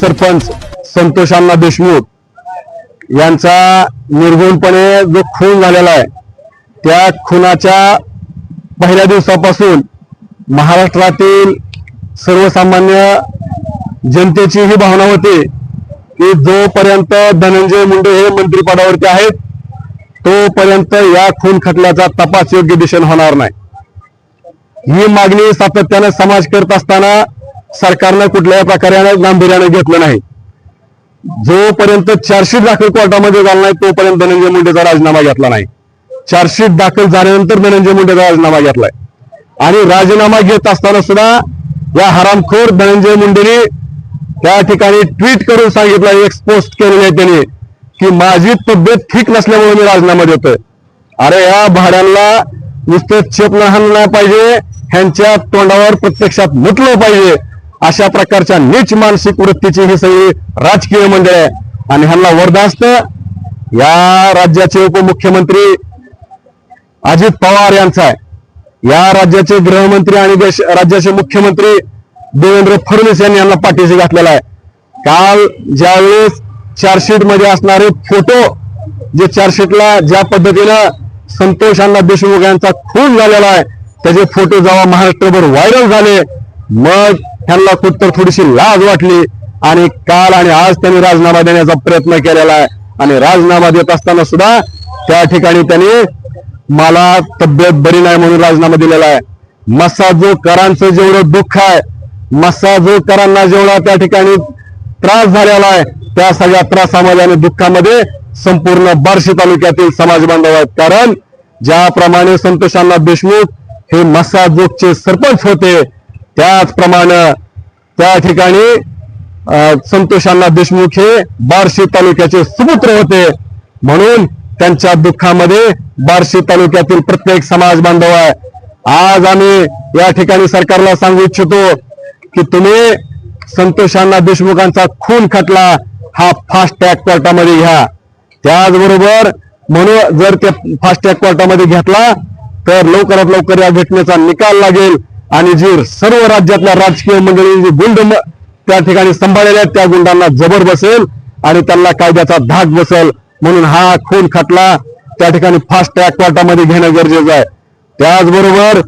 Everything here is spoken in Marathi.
सरपंच संतोष अण्णा देशमुख यांचा निर्गुणपणे जो खून झालेला आहे त्या खुनाच्या पहिल्या दिवसापासून महाराष्ट्रातील सर्वसामान्य जनतेची ही भावना होती की जोपर्यंत धनंजय मुंडे हे मंत्रिपदावरती आहेत तोपर्यंत या खून खटल्याचा तपास योग्य दिशेने होणार नाही. ही मागणी सातत्यानं समाज करत असताना सरकारनं कुठल्याही प्रकारे गांभीर्याने घेतलं नाही. जोपर्यंत चार्जशीट दाखल कोर्टामध्ये झाला नाही तोपर्यंत धनंजय मुंडेचा राजीनामा घेतला नाही. चार्जशीट दाखल झाल्यानंतर धनंजय मुंडेचा राजीनामा घेतलाय. आणि राजीनामा घेत असताना सुद्धा या हरामखोर धनंजय मुंडेने त्या ठिकाणी ट्विट करून सांगितलं एक पोस्ट केलेली आहे त्यांनी की माझी तब्येत ठीक नसल्यामुळे मी राजीनामा देतोय. अरे या भाड्यांना नुसतं चेप लहान नाही पाहिजे ह्यांच्या तोंडावर प्रत्यक्षात मुतलं पाहिजे. अशा प्रकारच्या नीच मानसिक वृत्तीची ही सगळी राजकीय मंडळ आहे. आणि ह्यांना वरदास्त या राज्याचे उपमुख्यमंत्री अजित पवार यांचा आहे. या राज्याचे गृहमंत्री आणि देश राज्याचे मुख्यमंत्री देवेंद्र फडणवीस यांनी यांना पाठीशी घातलेला आहे. काल ज्यावेळेस चार्जशीटमध्ये असणारे फोटो जे चार्जशीटला ज्या पद्धतीनं संतोष अण्णा देशमुख यांचा खून झालेला आहे त्याचे फोटो जेव्हा महाराष्ट्रभर व्हायरल झाले मग त्यांना कुठतर थोडीशी लाज वाटली. आणि काल आणि आज त्यांनी राजीनामा देण्याचा प्रयत्न केलेला आहे. आणि राजीनामा देत असताना सुद्धा त्या ठिकाणी त्यांनी मला तब्येत बरी नाही म्हणून राजीनामा दिलेला आहे. मसाजोकरांचं जेवढं दुःख आहे मसाजोकरांना जेवढा त्या ठिकाणी त्रास झालेला आहे त्या सगळ्या त्रासामध्ये आणि दुःखामध्ये संपूर्ण बार्शी तालुक्यातील समाज बांधव आहेत. कारण ज्याप्रमाणे संतोषांना देशमुख हे मसाजोगचे सरपंच होते त्याचप्रमाणे त्या ठिकाणी संतोषांना देशमुख हे बार्शी तालुक्याचे सुपुत्र होते. म्हणून त्यांच्या दुःखामध्ये बार्शी तालुक्यातील प्रत्येक समाज बांधव आहे. आज आम्ही या ठिकाणी सरकारला सांगू इच्छितो की तुम्ही संतोषांना देशमुखांचा खून खटला हा फास्ट ट्रॅक कोर्टामध्ये घ्या. त्याचबरोबर म्हणून जर ते फास्ट ट्रॅक कोर्टामध्ये घेतला तर लवकरात लवकर या घटनेचा निकाल लागेल. आणि जी सर्व राज्यातल्या राजकीय मंडळी जी गुंड त्या ठिकाणी सांभाळलेल्या आहेत त्या गुंडांना जबर बसेल आणि त्यांना कायद्याचा धाक बसेल. म्हणून हा खून खटला त्या ठिकाणी फास्ट ट्रॅक कोर्टामध्ये घेणं गरजेचं आहे. त्याचबरोबर